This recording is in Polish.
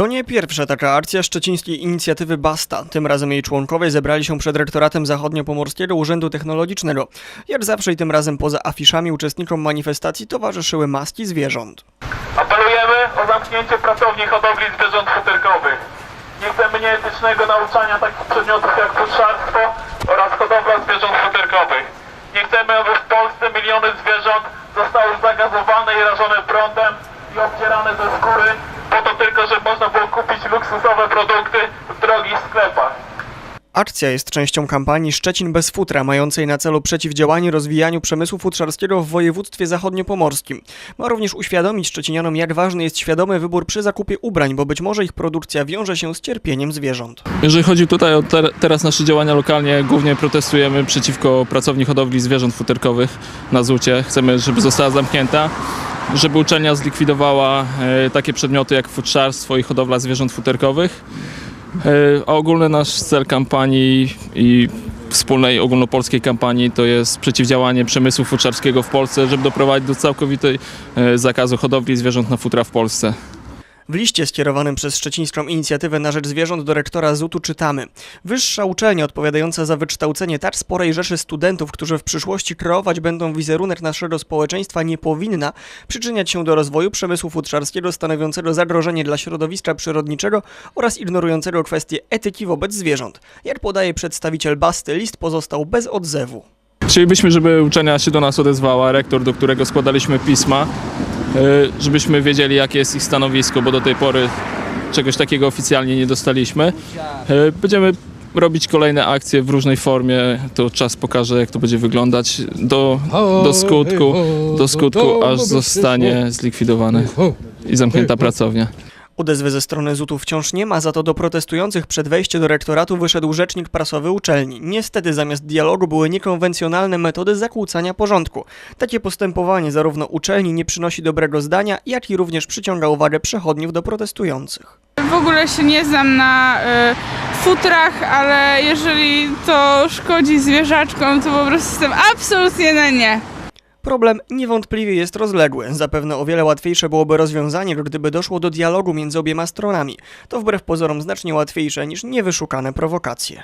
To nie pierwsza taka akcja szczecińskiej inicjatywy Basta. Tym razem jej członkowie zebrali się przed rektoratem Zachodniopomorskiego Urzędu Technologicznego. Jak zawsze i tym razem poza afiszami uczestnikom manifestacji towarzyszyły maski zwierząt. Apelujemy o zamknięcie pracowni hodowli zwierząt futerkowych. Nie chcemy nieetycznego nauczania takich przedmiotów jak futrzarstwo oraz hodowla zwierząt futerkowych. Nie chcemy, aby w Polsce miliony zwierząt zostały zagazowane i rażone prądem i obcierane ze skóry produkty w drogich sklepach. Akcja jest częścią kampanii Szczecin bez futra, mającej na celu przeciwdziałanie rozwijaniu przemysłu futrzarskiego w województwie zachodniopomorskim. Ma również uświadomić szczecinianom, jak ważny jest świadomy wybór przy zakupie ubrań, bo być może ich produkcja wiąże się z cierpieniem zwierząt. Jeżeli chodzi tutaj o ter- teraz nasze działania lokalnie, głównie protestujemy przeciwko pracowni hodowli zwierząt futerkowych na Zucie. Chcemy, żeby została zamknięta, żeby uczelnia zlikwidowała e, takie przedmioty jak futrzarstwo i hodowla zwierząt futerkowych. E, a ogólny nasz cel kampanii i wspólnej ogólnopolskiej kampanii to jest przeciwdziałanie przemysłu futrzarskiego w Polsce, żeby doprowadzić do całkowitej e, zakazu hodowli zwierząt na futra w Polsce. W liście skierowanym przez Szczecińską Inicjatywę na Rzecz Zwierząt do rektora ZUT-u czytamy Wyższa uczelnia odpowiadająca za wykształcenie tak sporej rzeszy studentów, którzy w przyszłości kreować będą wizerunek naszego społeczeństwa, nie powinna przyczyniać się do rozwoju przemysłu futrzarskiego stanowiącego zagrożenie dla środowiska przyrodniczego oraz ignorującego kwestie etyki wobec zwierząt. Jak podaje przedstawiciel Basty, list pozostał bez odzewu. Chcielibyśmy, żeby uczelnia się do nas odezwała, rektor, do którego składaliśmy pisma, y, żebyśmy wiedzieli, jakie jest ich stanowisko, bo do tej pory czegoś takiego oficjalnie nie dostaliśmy. Y, Będziemy robić kolejne akcje w różnej formie, to czas pokaże, jak to będzie wyglądać do, do skutku, do skutku, aż zostanie zlikwidowany i zamknięta pracownia. Odezwy ze strony ZUT-u wciąż nie ma, za to do protestujących przed wejściem do rektoratu wyszedł rzecznik prasowy uczelni. Niestety zamiast dialogu były niekonwencjonalne metody zakłócania porządku. Takie postępowanie zarówno uczelni nie przynosi dobrego zdania, jak i również przyciąga uwagę przechodniów do protestujących. W ogóle się nie znam na y, futrach, ale jeżeli to szkodzi zwierzaczkom, to po prostu jestem absolutnie na nie. Problem niewątpliwie jest rozległy. Zapewne o wiele łatwiejsze byłoby rozwiązanie, gdyby doszło do dialogu między obiema stronami. To wbrew pozorom znacznie łatwiejsze niż niewyszukane prowokacje.